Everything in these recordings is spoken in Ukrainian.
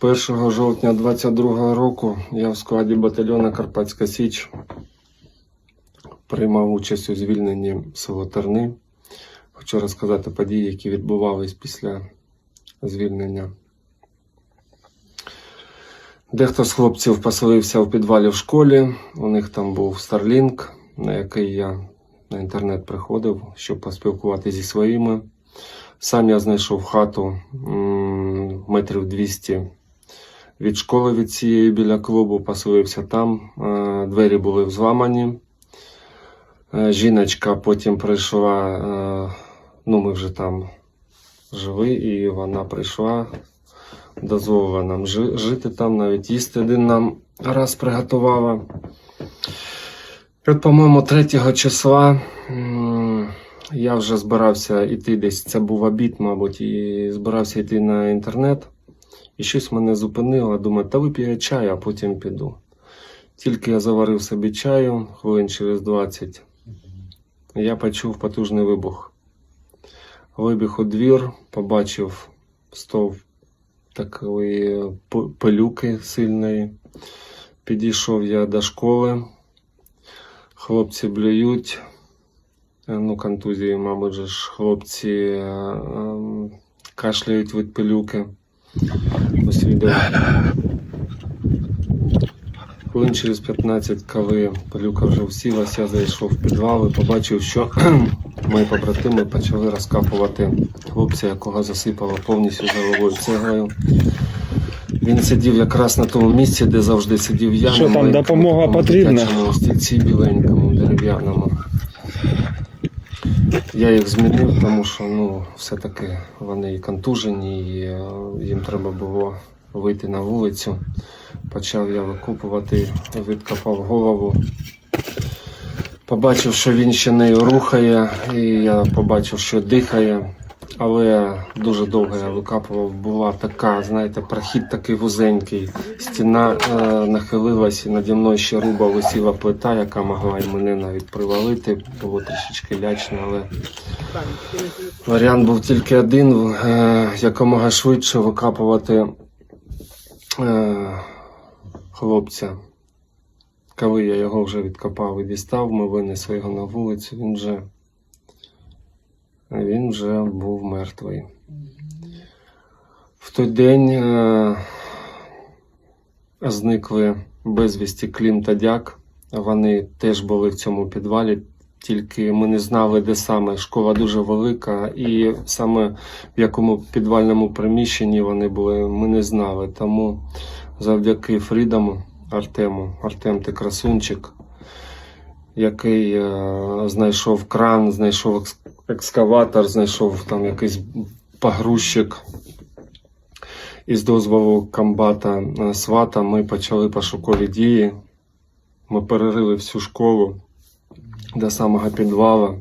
1 жовтня 22 року я в складі батальйону Карпатська Січ приймав участь у звільненні село Терни. Хочу розказати події, які відбувались після звільнення. Дехто з хлопців поселився в підвалі в школі. У них там був Starlink, на який я на інтернет приходив, щоб поспілкуватися зі своїми. Сам я знайшов хату метрів 200 від школи від цієї біля клубу, поселився там. Е, Двері були взламані. Е, Жіночка потім прийшла, е, ну ми вже там жили, і вона прийшла, дозволила нам жити там, навіть їсти один нам раз приготувала. От, по-моєму, 3 числа я вже збирався йти десь, це був обід, мабуть, і збирався йти на інтернет. І щось мене зупинило, думаю, та вип'ю чаю, а потім піду. Тільки я заварив собі чаю, хвилин через 20, я почув потужний вибух. Вибіг у двір, побачив стовп такої пилюки сильної. Підійшов я до школи. Хлопці блюють. Е, Ну, контузії, мабуть, ж хлопці е, ем, кашляють від пилюки. Відео. Хвилин через 15, коли пилюка вже всілась, я зайшов в підвал і побачив, що мої побратими почали розкапувати хлопця, якого засипало повністю головою цеглою. Він сидів якраз на тому місці, де завжди сидів я. Що там, допомога потрібна? стільці біленькому, дерев'яному. Я їх змінив, тому що ну, все-таки вони і контужені, і е, їм треба було вийти на вулицю. Почав я викупувати, відкопав голову. Побачив, що він ще нею рухає, і я побачив, що дихає. Але дуже довго я викапував. Була така, знаєте, прохід такий вузенький. Стіна е, нахилилась, і наді мною ще руба висіла плита, яка могла і мене навіть привалити. Було трішечки лячно, але варіант був тільки один: е, якомога швидше викапувати е, хлопця. Коли я його вже відкопав і дістав, ми винесли його на вулицю, він вже, він вже був мертвий. В той день е, зникли безвісті Клім та Дяк. Вони теж були в цьому підвалі, тільки ми не знали, де саме. Школа дуже велика, і саме в якому підвальному приміщенні вони були, ми не знали. Тому завдяки Фрідому Артему, Артем ти красунчик, який е, знайшов кран, знайшов екскаватор, знайшов там якийсь погрузчик. І з дозволу комбата е, свата ми почали пошукові дії. Ми перерили всю школу до самого підвала.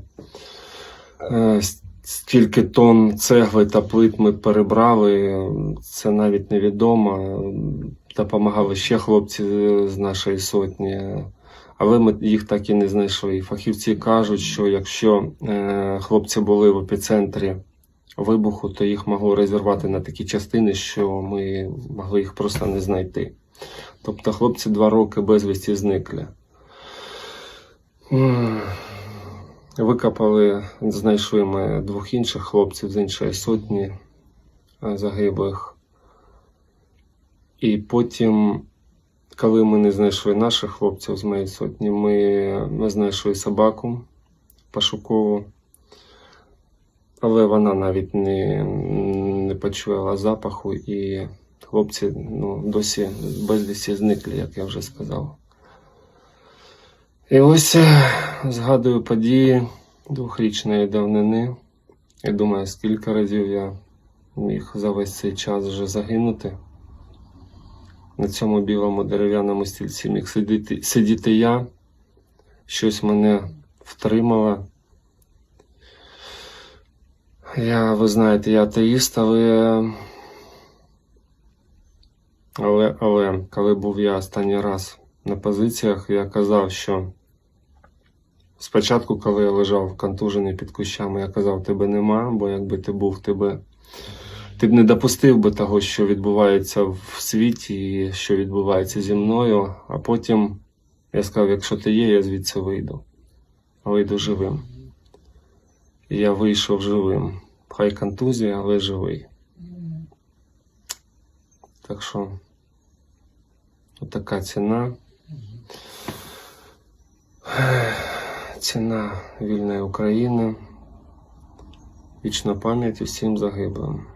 Е, с- Скільки тонн цегли та плит ми перебрали, це навіть невідомо. Допомагали ще хлопці з нашої сотні, але ми їх так і не знайшли. Фахівці кажуть, що якщо е, хлопці були в епіцентрі вибуху, то їх могло розірвати на такі частини, що ми могли їх просто не знайти. Тобто хлопці два роки безвісті зникли. Викопали, знайшли ми двох інших хлопців з іншої сотні е, загиблих. І потім, коли ми не знайшли наших хлопців з моєї сотні, ми, ми знайшли собаку пошукову. Але вона навіть не, не почула запаху, і хлопці ну, досі безвісті зникли, як я вже сказав. І ось е, згадую події двохрічної давнини. Я думаю, скільки разів я міг за весь цей час вже загинути. На цьому білому дерев'яному стільці міг сидіти, сидіти я. Щось мене втримало. Я, ви знаєте, я атеїст, але. Але, але, коли був я останній раз на позиціях, я казав, що спочатку, коли я лежав контужений під кущами, я казав, тебе нема, бо якби ти був, ти би ти б не допустив би того, що відбувається в світі, і що відбувається зі мною. А потім я сказав, якщо ти є, я звідси вийду. Вийду живим. І я вийшов живим. Хай контузія, але живий. Так що, така ціна. Ціна вільної України. Вічна пам'ять усім загиблим.